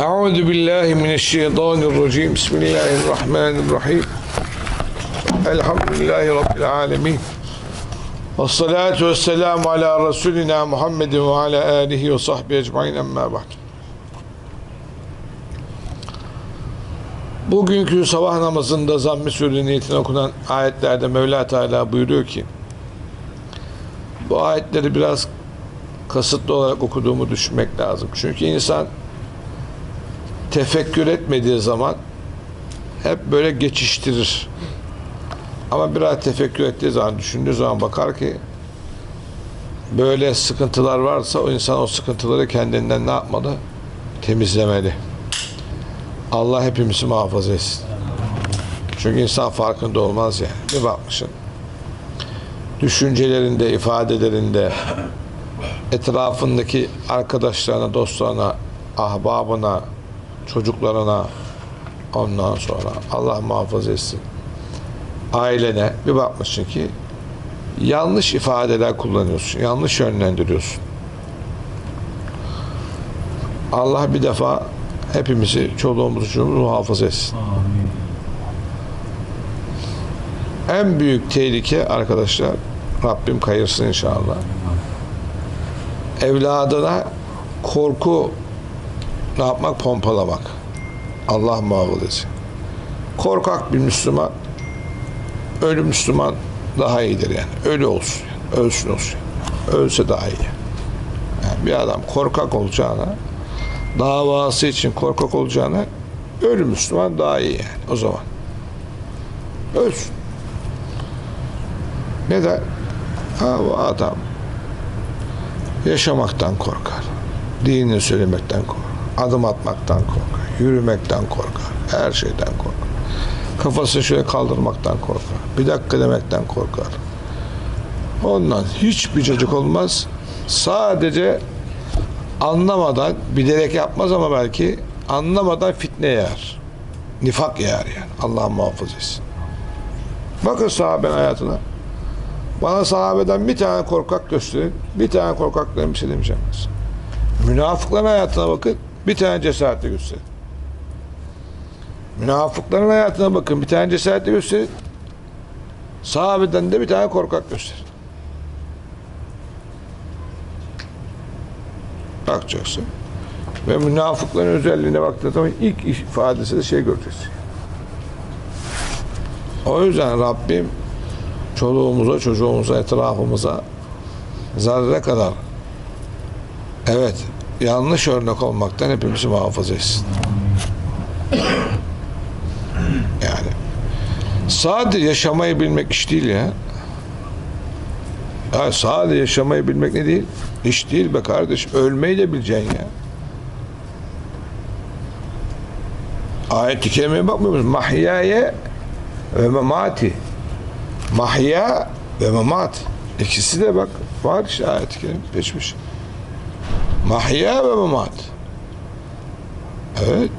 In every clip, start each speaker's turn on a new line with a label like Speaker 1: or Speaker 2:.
Speaker 1: أعوذ بالله من الشيطان الرجيم بسم الله الرحمن الرحيم الحمد لله رب العالمين والصلاة والسلام على رسولنا محمد وعلى آله وصحبه أجمعين أما بعد Bugünkü sabah namazında zamm-ı sure niyetine okunan ayetlerde Mevla Teala buyuruyor ki bu ayetleri biraz kasıtlı olarak okuduğumu düşünmek lazım. Çünkü insan tefekkür etmediği zaman hep böyle geçiştirir. Ama biraz tefekkür ettiği zaman, düşündüğü zaman bakar ki böyle sıkıntılar varsa o insan o sıkıntıları kendinden ne yapmalı? Temizlemeli. Allah hepimizi muhafaza etsin. Çünkü insan farkında olmaz yani. Bir bakmışsın. Düşüncelerinde, ifadelerinde, etrafındaki arkadaşlarına, dostlarına, ahbabına, çocuklarına ondan sonra Allah muhafaza etsin. Ailene bir bakmışsın ki yanlış ifadeler kullanıyorsun. Yanlış yönlendiriyorsun. Allah bir defa hepimizi, çoluğumuzu, çocuğumuzu muhafaza etsin. En büyük tehlike arkadaşlar Rabbim kayırsın inşallah. Evladına korku ne yapmak? Pompalamak. Allah muhafaza etsin. Korkak bir Müslüman ölü Müslüman daha iyidir yani. Ölü olsun. Yani. Ölsün olsun. Ölse daha iyi. Yani bir adam korkak olacağına davası için korkak olacağına ölü Müslüman daha iyi yani o zaman. Ölsün. Neden? Ha bu adam yaşamaktan korkar. Dinini söylemekten korkar. Adım atmaktan korkar. Yürümekten korkar. Her şeyden korkar. Kafasını şöyle kaldırmaktan korkar. Bir dakika demekten korkar. Ondan hiçbir çocuk olmaz. Sadece anlamadan, bilerek yapmaz ama belki anlamadan fitne yer. Nifak yer yani. Allah muhafaza etsin. Bakın sahabenin hayatına. Bana sahabeden bir tane korkak gösterin. Bir tane korkakların bir şey demeyeceğim. Münafıkların hayatına bakın. Bir tane cesaretli gösterin. Münafıkların hayatına bakın. Bir tane cesaretli gösterin. Sahabeden de bir tane korkak gösterin. Bakacaksın. Ve münafıkların özelliğine baktığı zaman ilk ifadesi de şey göreceksin. O yüzden Rabbim çoluğumuza, çocuğumuza, etrafımıza zarre kadar evet yanlış örnek olmaktan hepimizi muhafaza etsin. Yani sadece yaşamayı bilmek iş değil ya. Ya sadece yaşamayı bilmek ne değil? İş değil be kardeş. Ölmeyi de bileceksin ya. Ayet-i kerimeye bakmıyor musun? Mahyaye ve memati. Mahya ve memat. İkisi de bak var işte ayet-i kerim geçmiş. Mahya ve memat. Evet.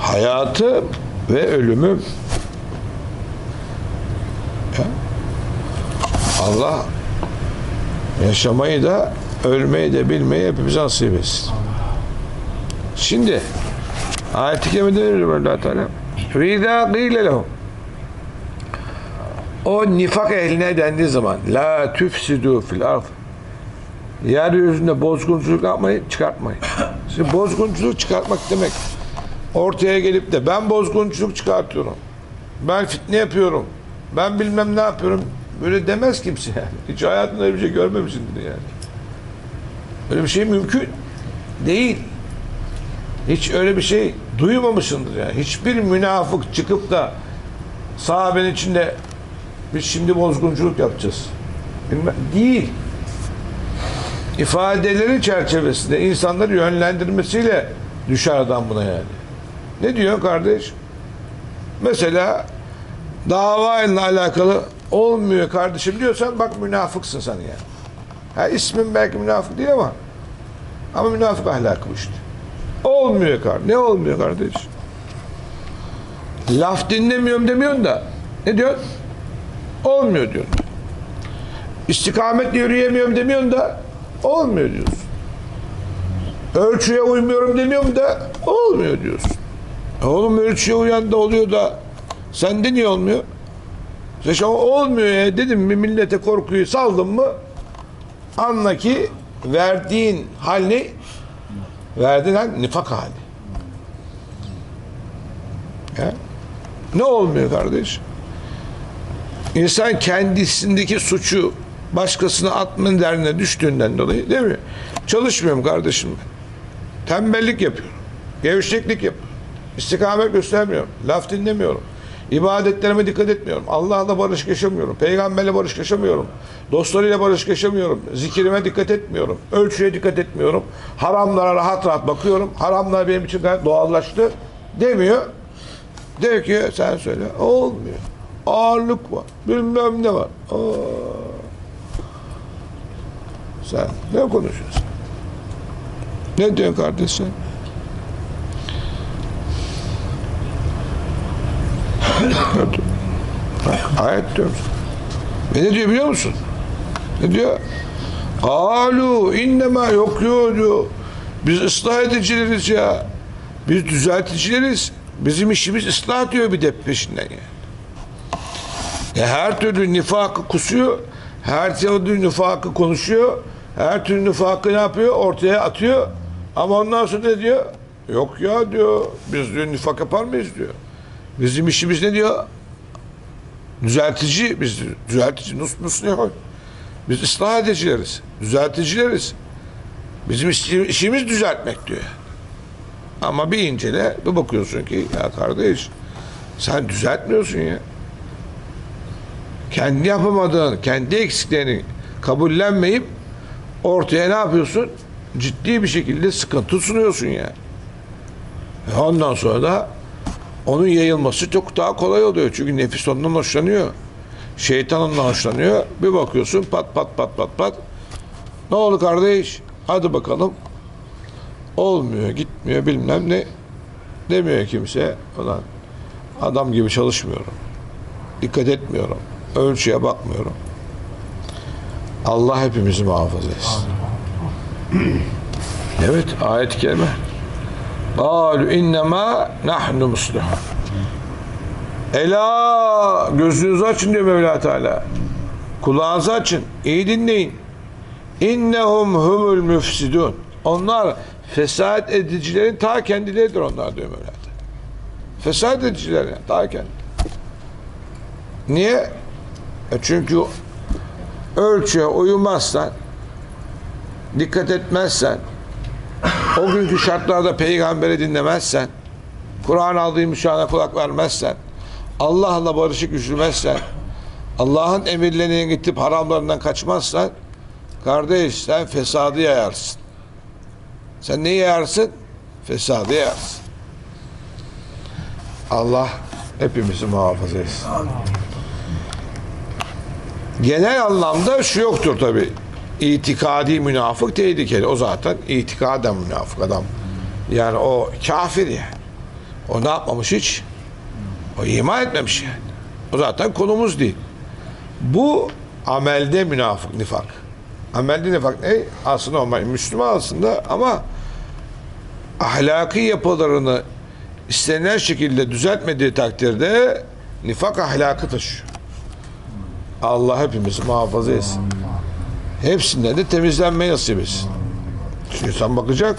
Speaker 1: Hayatı ve ölümü. Allah yaşamayı da ölmeyi de bilmeyi hepimize nasip etsin. Şimdi ayet-i kerimede ne diyor Allah Teala? Rida lehum o nifak ehline dendiği zaman la tüfsidu fil ard yeryüzünde bozgunculuk yapmayın, çıkartmayın. Şimdi bozgunculuk çıkartmak demek ortaya gelip de ben bozgunculuk çıkartıyorum. Ben fitne yapıyorum. Ben bilmem ne yapıyorum. Böyle demez kimse yani. Hiç hayatında öyle bir şey görmemişsindir yani. Öyle bir şey mümkün değil. Hiç öyle bir şey duymamışsındır yani. Hiçbir münafık çıkıp da sahabenin içinde biz şimdi bozgunculuk yapacağız. Bilmem, değil. İfadeleri çerçevesinde insanları yönlendirmesiyle düşer adam buna yani. Ne diyor kardeş? Mesela davayla alakalı olmuyor kardeşim diyorsan bak münafıksın sen yani. Ha ismin belki münafık değil ama ama münafık ahlakı işte. Olmuyor kardeş. Ne olmuyor kardeş? Laf dinlemiyorum demiyorsun da ne diyorsun? Olmuyor diyorsun. İstikametle yürüyemiyorum demiyorsun da olmuyor diyorsun. Ölçüye uymuyorum demiyorum da olmuyor diyorsun. E oğlum ölçüye uyan da oluyor da sende niye olmuyor? İşte olmuyor ya dedim mi millete korkuyu saldın mı anla ki verdiğin hal ne? Verdiğin hal nifak hali. Ya? Ne olmuyor kardeş? İnsan kendisindeki suçu başkasına atmanın derdine düştüğünden dolayı değil mi? Çalışmıyorum kardeşim ben. Tembellik yapıyorum. Gevşeklik yapıyorum. İstikamet göstermiyorum. Laf dinlemiyorum. İbadetlerime dikkat etmiyorum. Allah'la barış yaşamıyorum. Peygamberle barış yaşamıyorum. Dostlarıyla barış yaşamıyorum. Zikrime dikkat etmiyorum. Ölçüye dikkat etmiyorum. Haramlara rahat rahat bakıyorum. Haramlar benim için gayet doğallaştı demiyor. Diyor ki sen söyle. Olmuyor. Ağırlık var. Bilmem ne var. Aa. Sen ne konuşuyorsun? Ne diyorsun kardeşim? Ayet diyorum. Ve ne diyor biliyor musun? Ne diyor? Alu innema yok diyor. Biz ıslah edicileriz ya. Biz düzelticileriz. Bizim işimiz ıslah diyor bir de peşinden ya. Ya her türlü nifakı kusuyor. Her türlü nifakı konuşuyor. Her türlü nifakı ne yapıyor? Ortaya atıyor. Ama ondan sonra ne diyor? Yok ya diyor. Biz diyor nifak yapar mıyız diyor. Bizim işimiz ne diyor? Düzeltici. Biz düzeltici. Nus nus koy? Biz ıslah edicileriz. Düzelticileriz. Bizim işi- işimiz düzeltmek diyor. Ama bir incele bir bakıyorsun ki ya kardeş sen düzeltmiyorsun ya. Kendi yapamadığın, kendi eksiklerini kabullenmeyip ortaya ne yapıyorsun? Ciddi bir şekilde sıkıntı sunuyorsun ya. E ondan sonra da onun yayılması çok daha kolay oluyor. Çünkü nefis ondan hoşlanıyor. Şeytan ondan hoşlanıyor. Bir bakıyorsun pat pat pat pat pat. Ne oldu kardeş? Hadi bakalım. Olmuyor, gitmiyor bilmem ne. Demiyor kimse. Ulan adam gibi çalışmıyorum. Dikkat etmiyorum. Ölçüye bakmıyorum. Allah hepimizi muhafaza etsin. Evet ayet-i kerime. Kalu innema nahnu muslihun. Ela gözünüzü açın diyor Mevla Teala. Kulağınızı açın. iyi dinleyin. İnnehum humul müfsidun. Onlar fesat edicilerin ta kendileridir onlar diyor Mevla Fesat edicilerin ta kendi. Niye? E çünkü ölçüye uymazsan, dikkat etmezsen, o günkü şartlarda peygamberi dinlemezsen, Kur'an aldığı müşahane kulak vermezsen, Allah'la barışık yürümezsen, Allah'ın emirlerine gidip haramlarından kaçmazsan, kardeş sen fesadı yayarsın. Sen neyi yayarsın? Fesadı yayarsın. Allah hepimizi muhafaza etsin. Genel anlamda şu yoktur tabi. İtikadi münafık tehlikeli. O zaten itikaden münafık adam. Yani o kafir yani. O ne yapmamış hiç? O iman etmemiş yani. O zaten konumuz değil. Bu amelde münafık, nifak. Amelde nifak ne? Aslında normal Müslüman aslında ama ahlaki yapılarını istenilen şekilde düzeltmediği takdirde nifak ahlakı taşıyor. Allah hepimizi muhafaza etsin. Hepsinden de temizlenmeyi nasip etsin. Çünkü insan bakacak.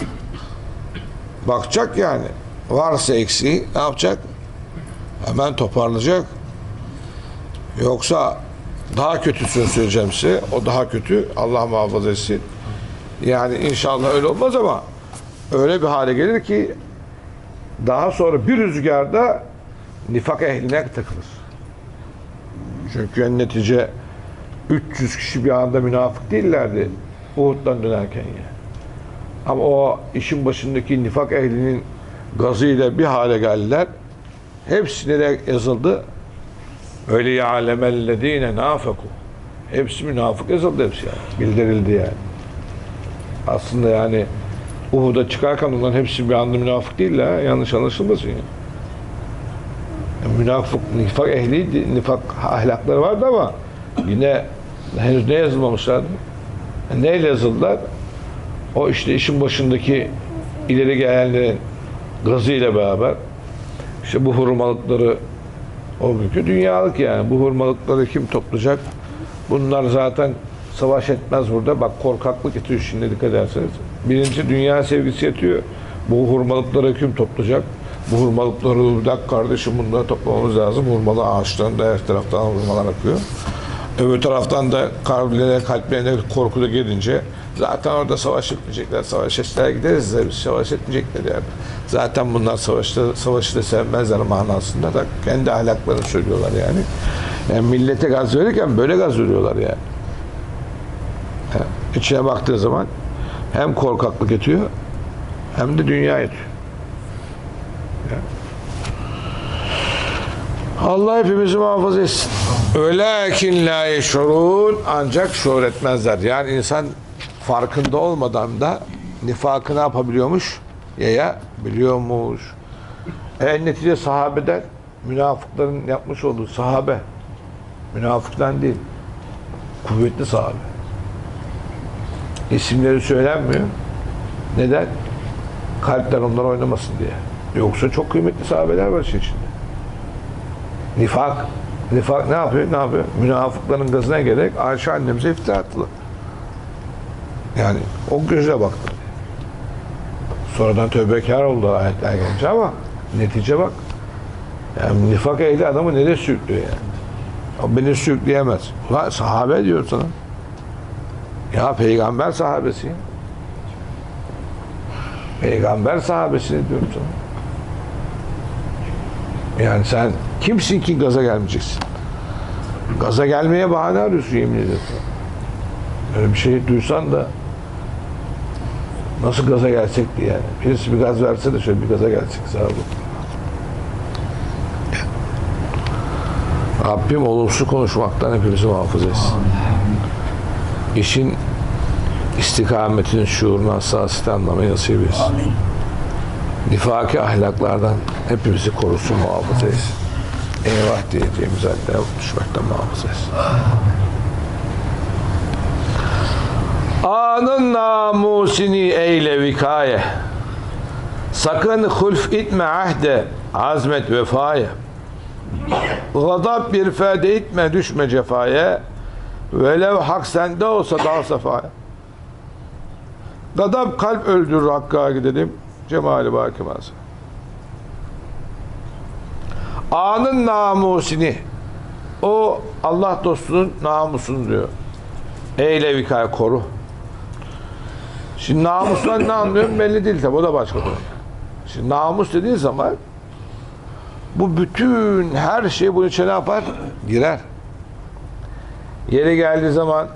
Speaker 1: Bakacak yani. Varsa eksiği ne yapacak? Hemen toparlayacak. Yoksa daha kötüsünü söyleyeceğim size. O daha kötü. Allah muhafaza etsin. Yani inşallah öyle olmaz ama öyle bir hale gelir ki daha sonra bir rüzgarda nifak ehline takılır. Çünkü en netice 300 kişi bir anda münafık değillerdi Uhud'dan dönerken ya. Ama o işin başındaki nifak ehlinin gazıyla bir hale geldiler. Hepsine de yazıldı. Öyle ya'lemellezine nafaku. Hepsi münafık yazıldı hepsi yani. Bildirildi yani. Aslında yani Uhud'a çıkarken onların hepsi bir anda münafık değil ha. Yanlış anlaşılmasın yani. Münafık, nifak ehli, nifak ahlakları vardı ama yine henüz ne yazılmamışlardı? Neyle yazıldılar? O işte işin başındaki ileri gelenlerin gazıyla beraber işte bu hurmalıkları o günkü dünyalık yani. Bu hurmalıkları kim toplayacak? Bunlar zaten savaş etmez burada. Bak korkaklık yatıyor şimdi dikkat ederseniz. Birinci dünya sevgisi yatıyor. Bu hurmalıkları kim toplayacak? Bir dakika kardeşim bunları toplamamız lazım. Hurmalı ağaçlarında her taraftan hurmalar akıyor. Öbür taraftan da kalplerine, kalplerine korku da gelince zaten orada savaş etmeyecekler. Savaş etseler gideriz de biz savaş etmeyecekler yani. Zaten bunlar savaşta, savaşı da sevmezler manasında da kendi ahlaklarını söylüyorlar yani. Yani millete gaz verirken böyle gaz veriyorlar yani. Ha, İçine baktığı zaman hem korkaklık yetiyor hem de dünya yetiyor. Allah hepimizi muhafaza etsin. Ölekin la yeşurun ancak şuur etmezler. Yani insan farkında olmadan da nifakı ne yapabiliyormuş? Yayabiliyormuş. En netice sahabeden münafıkların yapmış olduğu sahabe. Münafıktan değil. Kuvvetli sahabe. İsimleri söylenmiyor. Neden? Kalpler onlar oynamasın diye. Yoksa çok kıymetli sahabeler var işin içinde. Nifak. Nifak ne yapıyor? Ne yapıyor? Münafıkların gazına gerek Ayşe annemize iftira attılar. Yani o gözle baktı. Sonradan tövbekar oldu ayetler gelince ama netice bak. Yani nifak ehli adamı nereye sürüklüyor yani? O beni sürükleyemez. Ulan sahabe diyor sana. Ya peygamber sahabesi. Peygamber sahabesini diyorum sana. Yani sen kimsin ki gaza gelmeyeceksin? Gaza gelmeye bahane arıyorsun yemin ederim. Öyle bir şey duysan da nasıl gaza gelsek diye yani. Birisi bir gaz verse de şöyle bir gaza gelsek sağ olun. Rabbim olumsuz konuşmaktan hepimizi muhafaza etsin. İşin istikametinin şuurunu hassasiyeti anlamayı nasip etsin. Nifaki ahlaklardan hepimizi korusun, muhafaza etsin. Eyvah diyeceğimiz hallere düşmekten muhafaza etsin. Anın namusini eyle vikaye. Sakın hulf itme ahde, azmet vefaya. Gadab bir fede itme, düşme cefaya. Velev hak sende olsa dal sefaya. Gadab kalp öldürür hakka gidelim. Cemali bakimaz. Anın namusini o Allah dostunun namusunu diyor. Eyle vikaya koru. Şimdi namusdan ne anlıyorum belli değil tabi o da başka konu. Şimdi namus dediğin zaman bu bütün her şey bunun içine ne yapar? Girer. Yeri geldiği zaman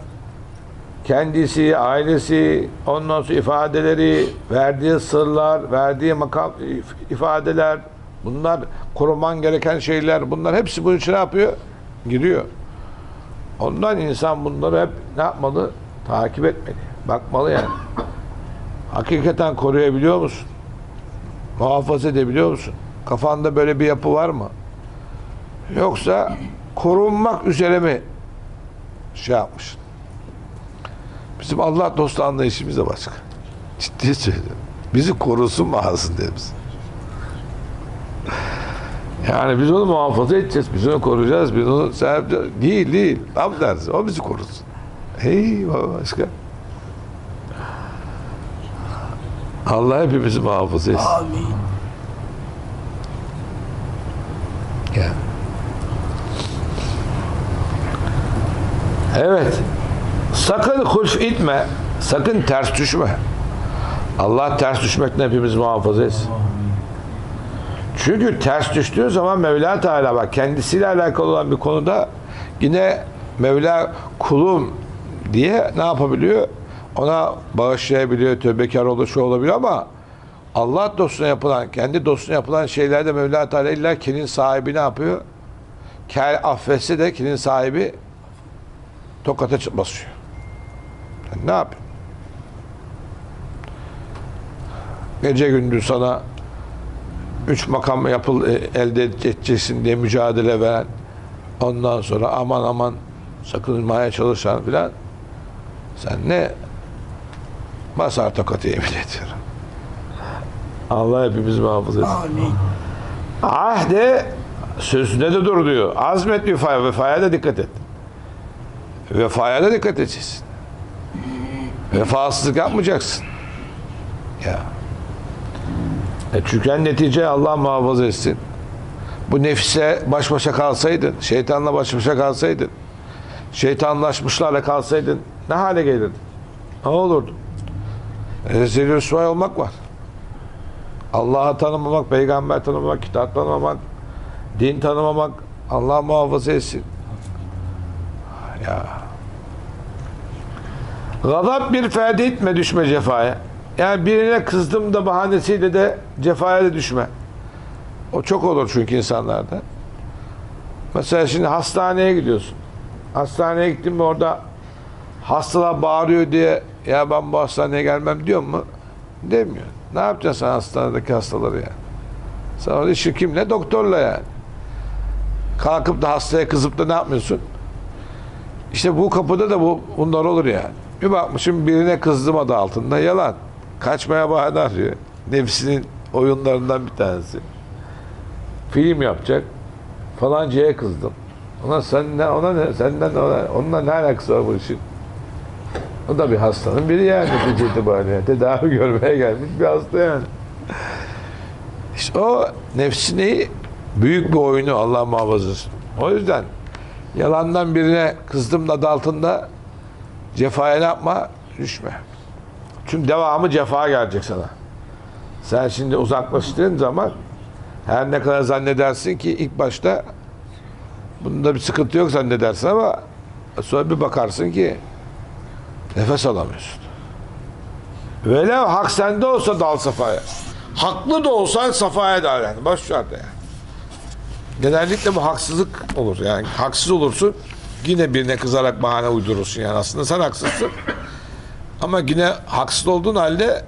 Speaker 1: kendisi, ailesi, ondan sonra ifadeleri, verdiği sırlar, verdiği makam if- ifadeler, bunlar koruman gereken şeyler, bunlar hepsi bunun içine ne yapıyor? Giriyor. Ondan insan bunları hep ne yapmalı? Takip etmeli. Bakmalı yani. Hakikaten koruyabiliyor musun? Muhafaza edebiliyor musun? Kafanda böyle bir yapı var mı? Yoksa korunmak üzere mi şey yapmışsın? Bizim Allah dostu anlayışımız da başka. Ciddi söylüyorum. Bizi korusun mağazın biz. Yani biz onu muhafaza edeceğiz, biz onu koruyacağız, biz onu yapacağız. Değil, değil. Tam tersi. O bizi korusun. Hey başka. Allah hepimizi muhafaza etsin.
Speaker 2: Amin.
Speaker 1: Ya. Evet. Sakın hulf itme. Sakın ters düşme. Allah ters düşmekten hepimiz muhafaza etsin. Çünkü ters düştüğü zaman Mevla Teala bak kendisiyle alakalı olan bir konuda yine Mevla kulum diye ne yapabiliyor? Ona bağışlayabiliyor, tövbekar olur, şu olabiliyor ama Allah dostuna yapılan, kendi dostuna yapılan şeylerde Mevla Teala illa kinin sahibi ne yapıyor? Kel affetse de kinin sahibi tokata basıyor. Yani ne yapıyor? Gece gündüz sana üç makam yapıl e, elde edeceksin diye mücadele veren ondan sonra aman aman sakınmaya çalışan filan sen ne Basar tokatı yemin ediyorum. Allah hepimizi muhafaza etsin.
Speaker 2: Amin.
Speaker 1: Ahde sözünde de dur diyor. Azmet vefaya, vefaya da dikkat et. Vefaya da dikkat edeceksin. Vefasızlık yapmayacaksın. Ya. E çünkü netice Allah muhafaza etsin. Bu nefise baş başa kalsaydın, şeytanla baş başa kalsaydın, şeytanlaşmışlarla kalsaydın ne hale gelirdin? Ne olurdu? Rezil rüsvay olmak var. Allah'ı tanımamak, peygamber tanımamak, kitap tanımamak, din tanımamak, Allah muhafaza etsin. Ya. Gazap bir ferdi etme düşme cefaya. Yani birine kızdım da bahanesiyle de cefaya da düşme. O çok olur çünkü insanlarda. Mesela şimdi hastaneye gidiyorsun. Hastaneye gittin mi orada hastalar bağırıyor diye ya ben bu hastaneye gelmem diyor mu? Demiyor. Ne yapacaksın sen hastanedeki hastaları yani? Sen orada işin kimle? Doktorla yani. Kalkıp da hastaya kızıp da ne yapmıyorsun? İşte bu kapıda da bu bunlar olur yani. Bir bakmışım birine kızdım adı altında yalan. Kaçmaya bahane arıyor. Nefsinin oyunlarından bir tanesi. Film yapacak. Falancaya kızdım. Ona sen ne, ona ne, senden ona, onunla ne alakası var bu işin? O da bir hastanın biri yani netice itibariyle. Tedavi görmeye gelmiş bir hasta yani. İşte o nefsini büyük bir oyunu Allah muhafaza. O yüzden yalandan birine kızdım da adı altında cefaya yapma? Düşme. Çünkü devamı cefa gelecek sana. Sen şimdi uzaklaştığın zaman her ne kadar zannedersin ki ilk başta bunda bir sıkıntı yok zannedersin ama sonra bir bakarsın ki nefes alamıyorsun. Velev hak sende olsa dal safaya. Haklı da olsan safaya dal yani. Boş ver de yani. Genellikle bu haksızlık olur yani. Haksız olursun yine birine kızarak bahane uydurursun yani. Aslında sen haksızsın. Ama yine haksız olduğun halde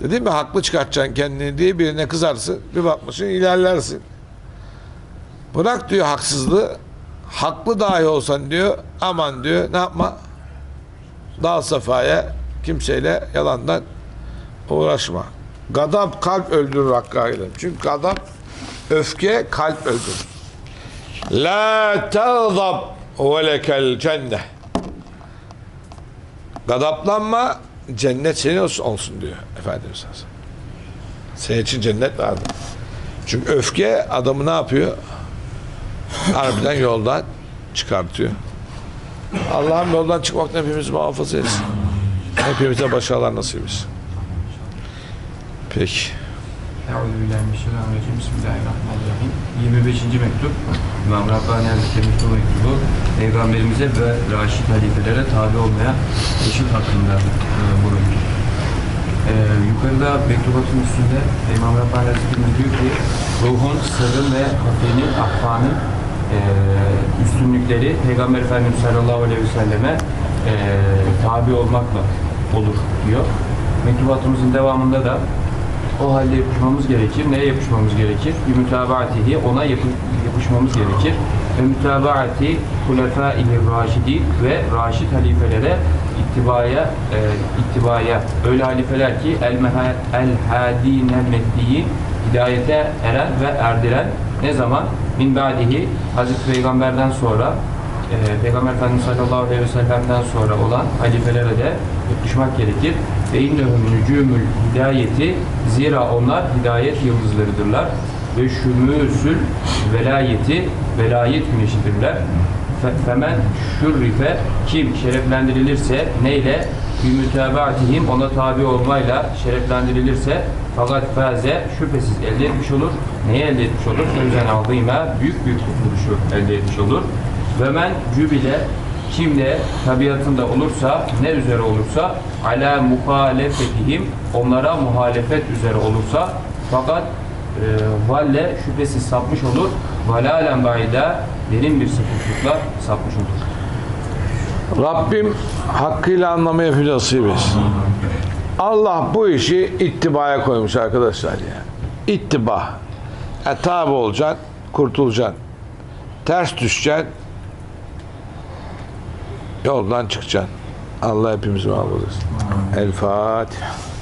Speaker 1: dedim mi haklı çıkartacaksın kendini diye birine kızarsın. Bir bakmışsın ilerlersin. Bırak diyor haksızlığı. Haklı dahi olsan diyor aman diyor ne yapma dal safaya kimseyle yalandan uğraşma. Gadap kalp öldürür Hakkı'yla. Çünkü gadap öfke kalp öldürür. La tağzab ve lekel cennet. Gadaplanma cennet senin olsun, olsun diyor Efendimiz. sallallahu aleyhi ve sellem. Senin için cennet vardır. Çünkü öfke adamı ne yapıyor? Harbiden yoldan çıkartıyor. Allah'ım yoldan çıkmaktan hepimizi muhafaza etsin. Hepimize başarılar nasip etsin. Peki.
Speaker 3: Euzubillahimineşşeytanirracim. Bismillahirrahmanirrahim. 25. mektup. İmam Rabbani Hazretleri mektubu mektubu. Peygamberimize ve Raşid halifelere tabi olmaya eşit hakkında e, bu mektup. E, yukarıda mektubatın üstünde İmam Rabbani Hazretleri diyor ki ruhun, sırrın ve hafenin, ahfanın e, üstünlükleri Peygamber Efendimiz sallallahu aleyhi ve selleme e, tabi olmakla olur diyor. Mektubatımızın devamında da o halde yapışmamız gerekir. Neye yapışmamız gerekir? Mütabaatihi, ona yapı, yapışmamız gerekir. Ve mütabaati hulefâ-i raşidi ve raşid halifelere ittibaya, e, ittibaya öyle halifeler ki el, meha- el hadîne meddiyi hidayete eren ve erdiren ne zaman? Min ba'dihi Hazreti Peygamber'den sonra e, Peygamber Efendimiz sallallahu aleyhi ve sellem'den sonra olan halifelere de yapışmak gerekir. Ve innehum nücumül hidayeti zira onlar hidayet yıldızlarıdırlar. Ve şümüsül velayeti velayet güneşidirler. Fe- Femen şürrife kim şereflendirilirse neyle? Bir mütebaatihim ona tabi olmayla şereflendirilirse fakat faze şüphesiz elde etmiş olur. Neyi elde etmiş olur? Sözden aldığıma büyük büyük kurtuluşu elde etmiş olur. Ve men cübile kimde tabiatında olursa ne üzere olursa ala muhalefetihim onlara muhalefet üzere olursa fakat e, valle şüphesiz sapmış olur. Valalen bayda derin bir sapıklıkla sapmış olur.
Speaker 1: Rabbim hakkıyla anlamaya nasip etsin. Allah bu işi ittibaya koymuş arkadaşlar ya. İttiba. Ya tabi olacaksın. Ters düşeceksin, yoldan çıkacaksın. Allah hepimizi muhafaza etsin. El Fatiha.